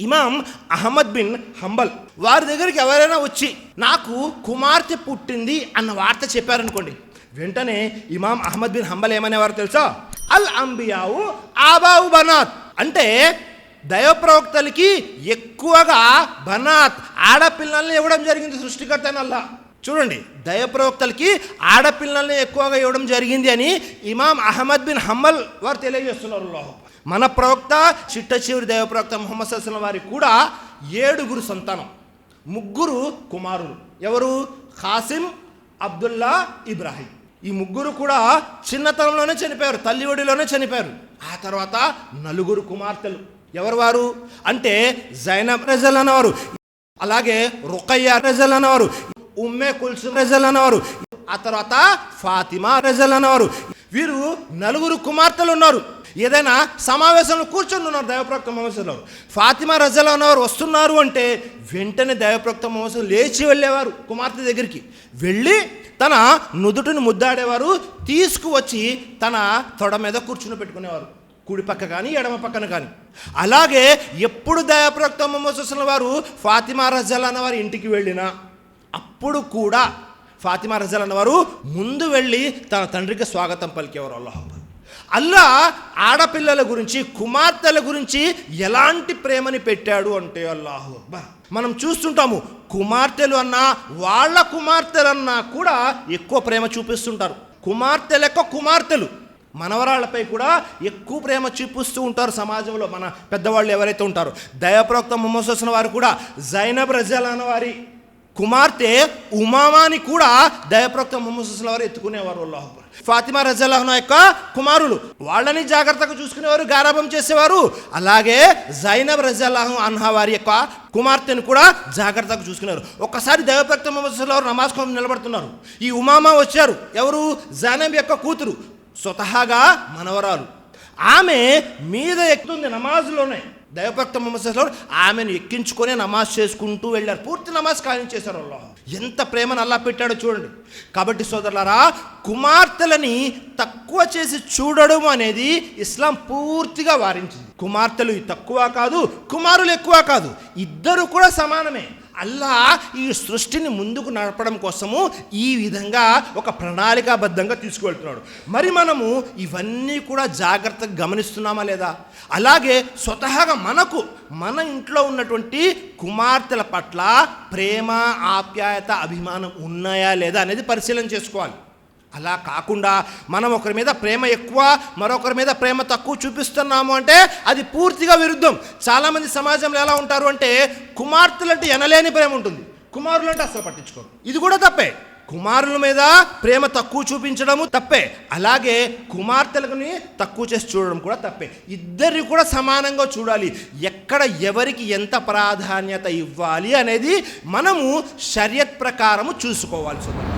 ఇమాం Ahmad bin humble. వారి దగ్గరికి ఎవరైనా వచ్చి నాకు కుమార్తె పుట్టింది అన్న వార్త చెప్పారనుకోండి. వెంటనే ఇమాం అహ్మద్ బిన్ హంబల్ ఏమనేవారు తెలుసా? అల్ అంబియావు ఆబావు బనాత్. అంటే దైవ ప్రవక్తలకి ఎక్కువగా బనాత్ ఆడపిల్లల్ని ఇవ్వడం జరిగింది సృష్టికర్త అల్లా. చూడండి దయప్రవక్తలకి ప్రవక్తలకి ఆడపిల్లల్ని ఎక్కువగా ఇవ్వడం జరిగింది అని ఇమాం అహ్మద్ బిన్ హమ్మల్ వారు తెలియజేస్తున్నారు అల్లాహ్. మన ప్రవక్త చిట్ట చివరి దైవప్రవక్త ముహమ్మద్ సల్లం కూడా ఏడుగురు సంతానం ముగ్గురు కుమారులు. ఎవరు? ఖాసిం అబ్దుల్లా ఇబ్రాహీం. ఈ ముగ్గురు కూడా చిన్నతనంలోనే చనిపోయారు తల్లి ఒడిలోనే చనిపోయారు. ఆ తర్వాత నలుగురు కుమార్తెలు. ఎవరు వారు? అంటే జైనబ్ రజల్ అనేవారు అలాగే రుకయ్య రజల్ అనేవారు ఉమ్మే కుల్సు రజల్ అనేవారు ఆ తర్వాత ఫాతిమా రజల్ అనేవారు వీరు నలుగురు కుమార్తెలు ఉన్నారు ఏదైనా సమావేశంలో కూర్చొని ఉన్నారు దైవప్రక్త మహమ్మద్ ఫాతిమా రజల్ అనేవారు వస్తున్నారు అంటే వెంటనే దైవప్రక్త మహోత్సవం లేచి వెళ్ళేవారు కుమార్తె దగ్గరికి. వెళ్ళి తన నుదుటిని ముద్దాడేవారు తీసుకువచ్చి తన తొడ మీద కూర్చుని పెట్టుకునేవారు. కుడి పక్క కానీ ఎడమ పక్కన కానీ అలాగే ఎప్పుడు దయాప్రక్త మహోత్సవం వారు ఫాతిమా రజల్ అన్నవారి ఇంటికి వెళ్ళినా అప్పుడు కూడా ఫాతిమా రజల్ అన్నవారు ముందు వెళ్ళి తన తండ్రికి స్వాగతం పలికేవారు అల్లాహ్ అల్లా ఆడపిల్లల గురించి కుమార్తెల గురించి ఎలాంటి ప్రేమని పెట్టాడు అంటే అల్లాహు అబ్బా మనం చూస్తుంటాము కుమార్తెలు అన్నా వాళ్ళ కుమార్తెలన్నా కూడా ఎక్కువ ప్రేమ చూపిస్తుంటారు. కుమార్తె లెక్క కుమార్తెలు. మనవరాళ్ళపై కూడా ఎక్కువ ప్రేమ చూపిస్తూ ఉంటారు సమాజంలో మన పెద్దవాళ్ళు ఎవరైతే ఉంటారో. దయాప్రవక్త మొహమ్మద్ వారు కూడా జైనబ్ రజల్ వారి కుమార్తె ఉమామాని కూడా దయప్రవక్త మొహమ్మద్ వారు ఎత్తుకునేవారు అల్లాహ్ ఫాతిమా రజల్లాహ్న యొక్క కుమారులు వాళ్ళని జాగ్రత్తగా చూసుకునేవారు గారాభం చేసేవారు. అలాగే జైనబ్ రజల్లాహు అన్హా వారి యొక్క కుమార్తెను కూడా జాగ్రత్తగా చూసుకున్నారు ఒక్కసారి దైవప్రక్త మొహమ్మద్ వారు నమాజ్ కోసం నిలబడుతున్నారు. ఈ ఉమామా వచ్చారు. ఎవరు? జైనబ్ యొక్క కూతురు. స్వతహాగా మనవరాలు. ఆమె మీద ఎక్కుతుంది నమాజ్లోనే. దైవభక్త మొహమ్మద్ ఆమెను ఎక్కించుకొని నమాజ్ చేసుకుంటూ వెళ్ళారు. పూర్తి నమాజ్ కానించేశారు అల్లాహ్. ఎంత ప్రేమను అల్లా పెట్టాడో చూడండి. కాబట్టి సోదరులారా కుమార్తెలని తక్కువ చేసి చూడడం అనేది ఇస్లాం పూర్తిగా వారించింది. కుమార్తెలు తక్కువ కాదు కుమారులు ఎక్కువ కాదు. ఇద్దరు కూడా సమానమే. అల్లా ఈ సృష్టిని ముందుకు నడపడం కోసము ఈ విధంగా ఒక ప్రణాళికాబద్ధంగా తీసుకువెళ్తున్నాడు. మరి మనము ఇవన్నీ కూడా జాగ్రత్తగా గమనిస్తున్నామా లేదా? అలాగే స్వతహాగా మనకు మన ఇంట్లో ఉన్నటువంటి కుమార్తెల పట్ల ప్రేమ ఆప్యాయత అభిమానం ఉన్నాయా లేదా అనేది పరిశీలన చేసుకోవాలి. అలా కాకుండా మనం ఒకరి మీద ప్రేమ ఎక్కువ మరొకరి మీద ప్రేమ తక్కువ చూపిస్తున్నాము అంటే అది పూర్తిగా విరుద్ధం. చాలామంది సమాజంలో ఎలా ఉంటారు అంటే కుమార్తెలంటే ఎనలేని ప్రేమ ఉంటుంది. కుమారులు అంటే అసలు పట్టించుకోరు. ఇది కూడా తప్పే. కుమారుల మీద ప్రేమ తక్కువ చూపించడము తప్పే. అలాగే కుమార్తెలని తక్కువ చేసి చూడడం కూడా తప్పే. ఇద్దరిని కూడా సమానంగా చూడాలి. ఎక్కడ ఎవరికి ఎంత ప్రాధాన్యత ఇవ్వాలి అనేది మనము షరియత్ ప్రకారము చూసుకోవాల్సి ఉంది